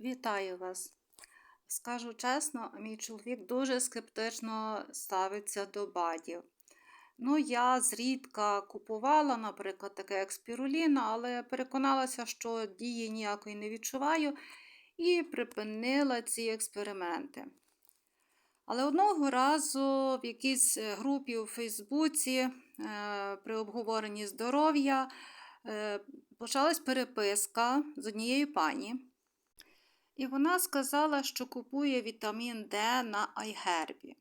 Вітаю вас. Скажу чесно, мій чоловік дуже скептично ставиться до БАДів. Ну, я зрідка купувала, наприклад, таке як спіруліна, але переконалася, що дії ніякої не відчуваю, і припинила ці експерименти. Але одного разу в якійсь групі у Фейсбуці е, при обговоренні здоров'я е, почалась переписка з однією пані. І вона сказала, що купує вітамін Д на iHerb.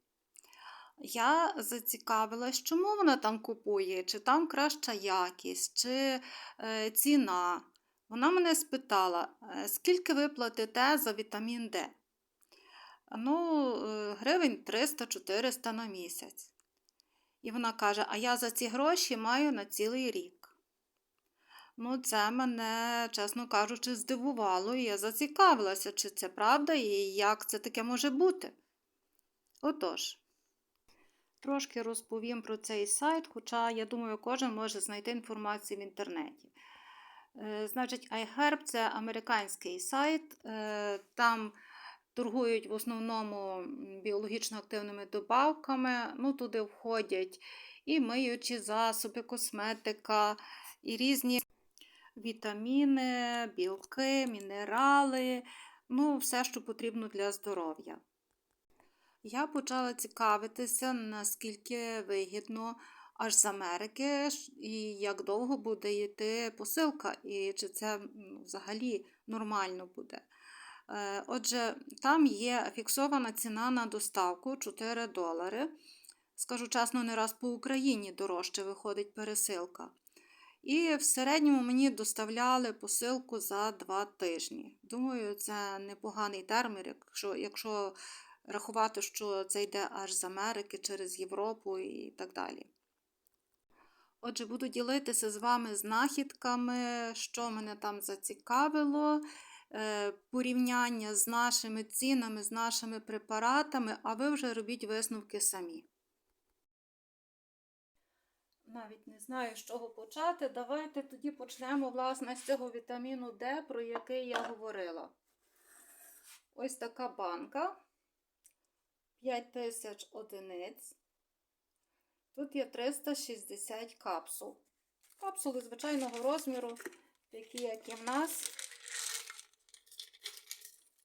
Я зацікавилась, чому вона там купує, чи там краща якість, чи е, ціна. Вона мене спитала, «Е, скільки ви платите за вітамін Д? Ну, е, гривень 300-400 на місяць. І вона каже: А я за ці гроші маю на цілий рік. Ну, це мене, чесно кажучи, здивувало, і я зацікавилася, чи це правда і як це таке може бути. Отож, трошки розповім про цей сайт, хоча, я думаю, кожен може знайти інформацію в інтернеті. Е, Значить, iHerb – це американський сайт, е, там торгують в основному біологічно активними добавками. Ну, туди входять і миючі засоби, косметика, і різні вітаміни, білки, мінерали, ну, все, що потрібно для здоров'я. Я почала цікавитися, наскільки вигідно аж з Америки, і як довго буде йти посилка, і чи це взагалі нормально буде. Е, отже, там є фіксована ціна на доставку 4 долари. Скажу чесно, не раз по Україні дорожче виходить пересилка. І в середньому мені доставляли посилку за два тижні. Думаю, це непоганий термін, якщо, якщо рахувати, що це йде аж з Америки через Європу і так далі. Отже, буду ділитися з вами знахідками, що мене там зацікавило, е, порівняння з нашими цінами, з нашими препаратами, а ви вже робіть висновки самі. Навіть не знаю, з чого почати. Давайте тоді почнемо, власне, з цього вітаміну Д, про який я говорила. Ось така банка. 5000 одиниць. Тут є 360 капсул. Капсули звичайного розміру, такі, як і в нас.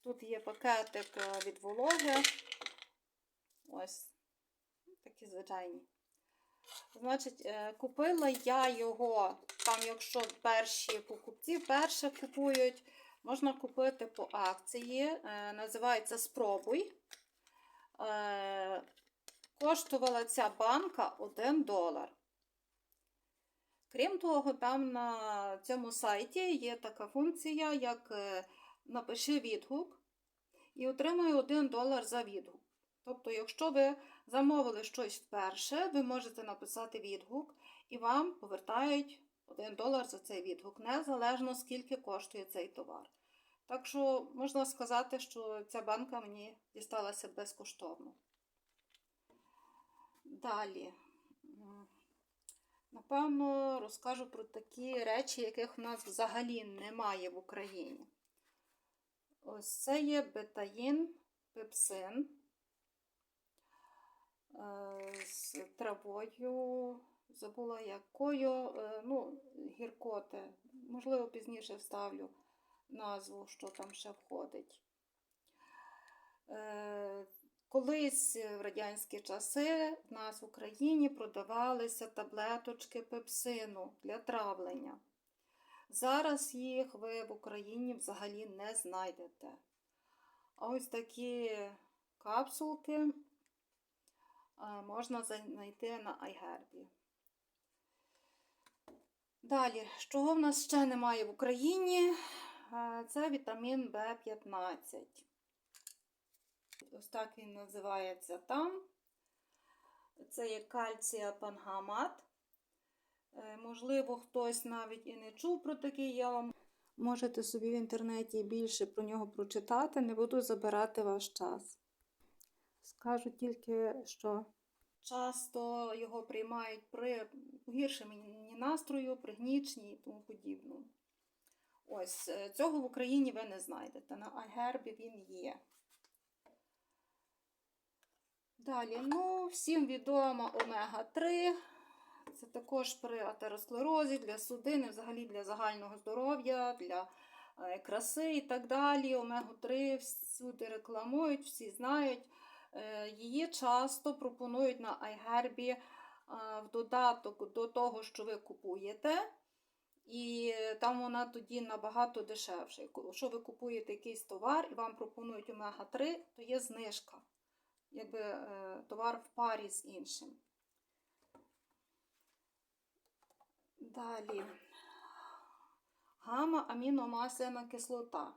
Тут є пакетик е, від вологи. Ось такі звичайні. Значить, е, купила я його, там, якщо перші покупці перше купують, можна купити по акції. Е, Називається Спробуй. Е, Коштувала ця банка 1 долар. Крім того, там на цьому сайті є така функція, як напиши відгук і отримую 1 долар за відгук. Тобто, якщо ви замовили щось вперше, ви можете написати відгук і вам повертають 1 долар за цей відгук, незалежно скільки коштує цей товар. Так що можна сказати, що ця банка мені дісталася безкоштовно. Далі, напевно, розкажу про такі речі, яких у нас взагалі немає в Україні. Ось це є бетаїн, пепсин з травою, забула якою, ну, гіркоти. Можливо, пізніше вставлю назву, що там ще входить. Колись в радянські часи в нас в Україні продавалися таблеточки пепсину для травлення. Зараз їх ви в Україні взагалі не знайдете. А ось такі капсулки можна знайти на iHerb. Далі, чого в нас ще немає в Україні? Це вітамін В15. Ось так він називається там. Це є кальція пангамат. Е, можливо, хтось навіть і не чув про такий я вам. Можете собі в інтернеті більше про нього прочитати, не буду забирати ваш час. Скажу тільки, що часто його приймають при погіршенні настрою, при гнічні і тому подібному. Ось е, цього в Україні ви не знайдете. На iHerb він є. Далі, ну, всім відома омега-3. Це також при атеросклерозі, для судини, взагалі для загального здоров'я, для е, краси і так далі. Омегу-3 всюди рекламують, всі знають. Е, Її часто пропонують на iHerb е, в додаток до того, що ви купуєте. І там вона тоді набагато дешевша. Якщо ви купуєте якийсь товар і вам пропонують омега-3, то є знижка. Якби е, товар в парі з іншим. Далі. Гама аміномасляна кислота.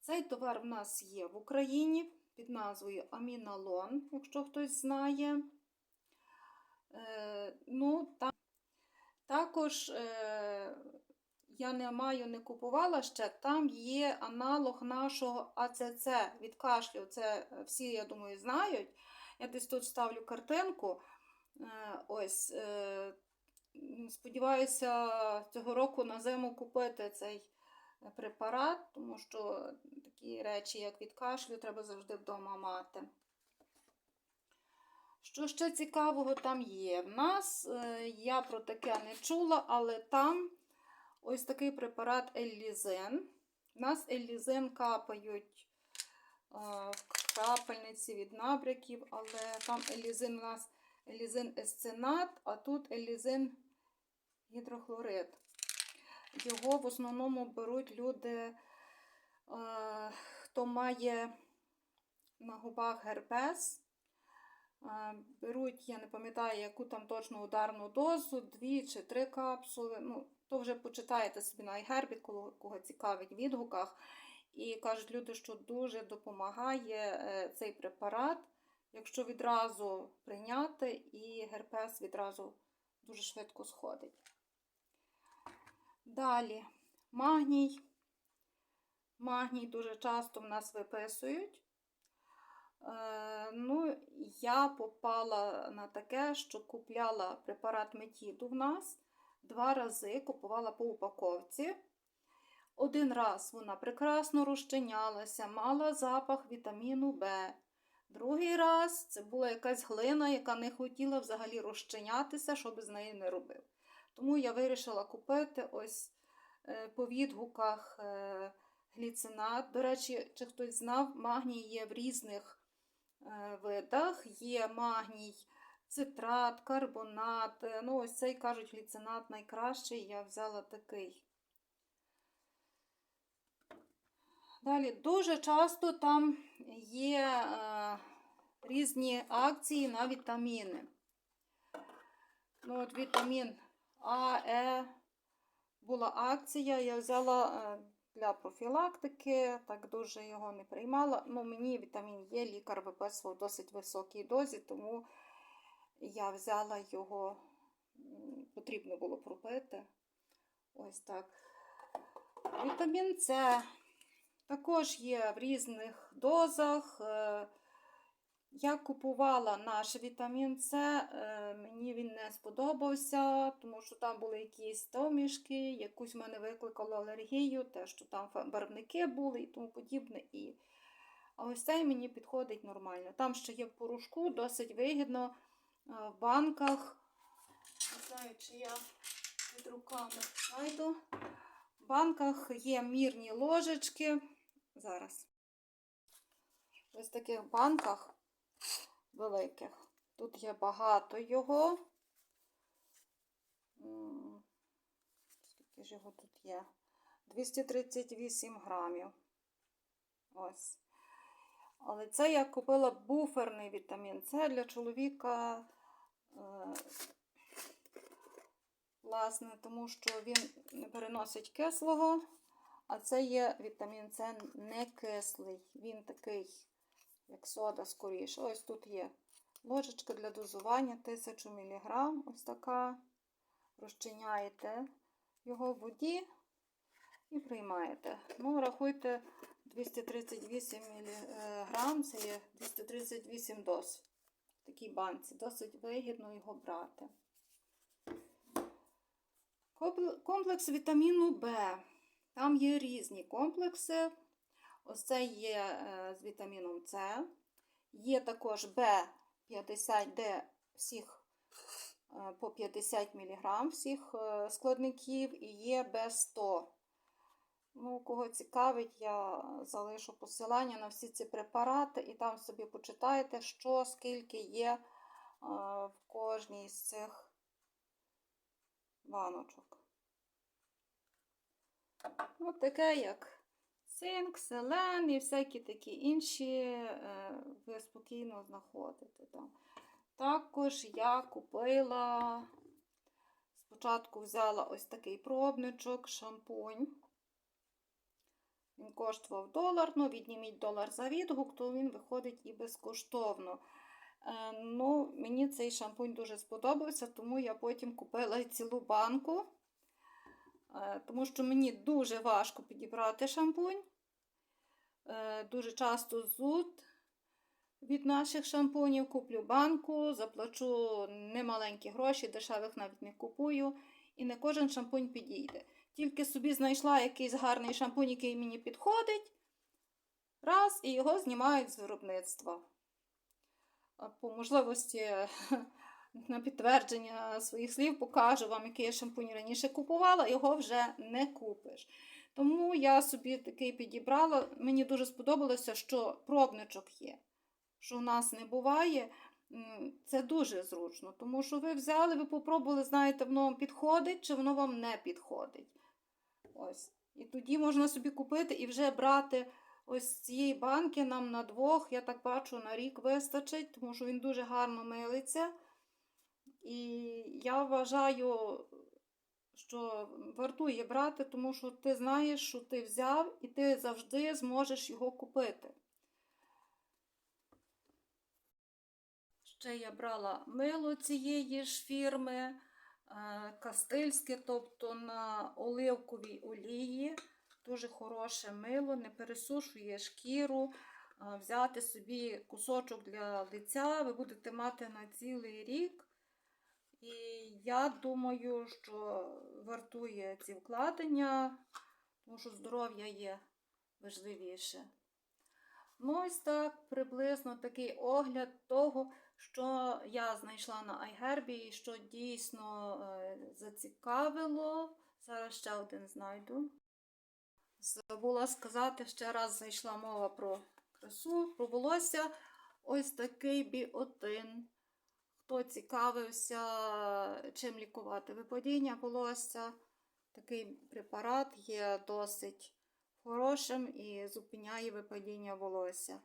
Цей товар в нас є в Україні під назвою Аміналон, якщо хтось знає. Е, ну, та, також е, я не маю, не купувала ще, там є аналог нашого АЦЦ від кашлю. Це е, всі, я думаю, знають. Я десь тут ставлю картинку. Ось, сподіваюся, цього року на зиму купити цей препарат, тому що такі речі, як від кашлю, треба завжди вдома мати. Що ще цікавого там є? В нас е, я про таке не чула, але там ось такий препарат Еллізен. У нас Еллізен капають е, в крапельниці від набряків, але там Елізин у нас Елізин есценат, а тут Елізин гідрохлорид. Його в основному беруть люди, е, хто має на губах герпес. Е, Беруть, я не пам'ятаю, яку там точно ударну дозу, дві чи три капсули. Ну, то вже почитаєте собі на iHerb, кого, кого цікавить в відгуках. І кажуть люди, що дуже допомагає е, цей препарат, якщо відразу прийняти, і герпес відразу дуже швидко сходить. Далі магній. Магній дуже часто в нас виписують. Е, ну, я попала на таке, що купляла препарат метіду в нас два рази, купувала по упаковці. Один раз вона прекрасно розчинялася, мала запах вітаміну Б. Другий раз це була якась глина, яка не хотіла взагалі розчинятися, що би з нею не робив. Тому я вирішила купити ось е, по відгуках е, гліцинат. До речі, чи хтось знав, магній є в різних е, видах. Є магній, цитрат, карбонат. Ну, ось цей кажуть, гліцинат найкращий. Я взяла такий. Далі дуже часто там є різні акції на вітаміни. Ну, от Вітамін А, Е була акція, я взяла е, для профілактики, так дуже його не приймала. Ну, Мені вітамін Є, лікар виписував в досить високій дозі, тому я взяла його, потрібно було пропити. Ось так. Вітамін С також є в різних дозах. Я купувала наш вітамін С, е, мені він не сподобався, тому що там були якісь домішки, якусь в мене викликало алергію, те, що там барвники були і тому подібне. І... А ось цей мені підходить нормально. Там ще є в порошку, досить вигідно е, в банках. Не знаю, чи я під руками знайду. В банках є мірні ложечки. Зараз. Ось в таких банках великих. Тут є багато його. Скільки ж його тут є? 238 грамів. Ось. Але це я купила буферний вітамін. Це для чоловіка, е, власне, тому що він не переносить кислого. А це є вітамін С не кислий. Він такий, як сода, скоріше. Ось тут є ложечка для дозування 1000 мг. Ось така. Розчиняєте його в воді і приймаєте. Ну, рахуйте 238 мг, це є 238 доз. В такій банці. Досить вигідно його брати. Комплекс вітаміну В. Там є різні комплекси. Ось це є е, з вітаміном С. Є також Б50, де всіх е, по 50 мг всіх е, складників, і є Б100. Ну, кого цікавить, я залишу посилання на всі ці препарати, і там собі почитаєте, що скільки є в кожній з цих баночок. Ось таке, як цинк, селен і всякі такі інші, е, ви спокійно знаходите. Також я купила, спочатку взяла ось такий пробничок, шампунь. Він коштував долар, ну відніміть долар за відгук, то він виходить і безкоштовно. Е, ну, Мені цей шампунь дуже сподобався, тому я потім купила цілу банку. Е, Тому що мені дуже важко підібрати шампунь. Е, Дуже часто зуд від наших шампунів. Куплю банку, заплачу немаленькі гроші, дешевих навіть не купую. І не кожен шампунь підійде. Тільки собі знайшла якийсь гарний шампунь, який мені підходить. Раз, і його знімають з виробництва. По можливості на підтвердження своїх слів покажу вам, який я шампунь раніше купувала, його вже не купиш. Тому я собі такий підібрала. Мені дуже сподобалося, що пробничок є. Що в нас не буває, це дуже зручно, тому що ви взяли, ви попробували, знаєте, воно вам підходить чи воно вам не підходить. Ось. І тоді можна собі купити і вже брати ось цієї банки нам на двох, я так бачу, на рік вистачить, тому що він дуже гарно милиться. І я вважаю, що вартує брати, тому що ти знаєш, що ти взяв, і ти завжди зможеш його купити. Ще я брала мило цієї ж фірми, е, кастильське, тобто на оливковій олії. Дуже хороше мило, не пересушує шкіру. Е, Взяти собі кусочок для лиця, ви будете мати на цілий рік. І я думаю, що вартує ці вкладення, тому що здоров'я є важливіше. Ну, ось так, приблизно такий огляд того, що я знайшла на iHerb і що дійсно е, зацікавило. Зараз ще один знайду. Забула сказати, ще раз зайшла мова про красу, про волосся. Ось такий біотин. Хто цікавився, чим лікувати випадіння волосся, такий препарат є досить хорошим і зупиняє випадіння волосся.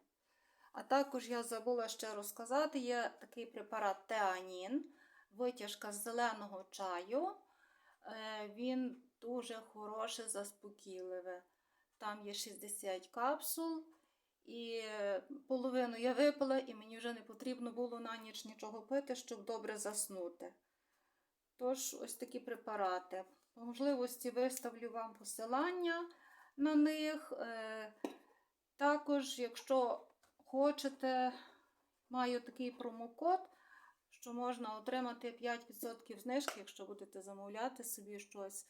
А також я забула ще розказати, є такий препарат Теанін, витяжка з зеленого чаю. Е, Він дуже хороше, заспокійливе. Там є 60 капсул, і половину я випила, і мені вже не потрібно було на ніч нічого пити, щоб добре заснути. Тож, ось такі препарати. По можливості виставлю вам посилання на них. Е, Також, якщо хочете, маю такий промокод, що можна отримати 5% знижки, якщо будете замовляти собі щось.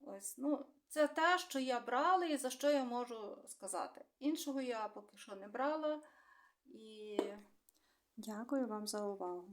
Ось, ну, Це те, що я брала і за що я можу сказати. Іншого я поки що не брала. І Дякую вам за увагу.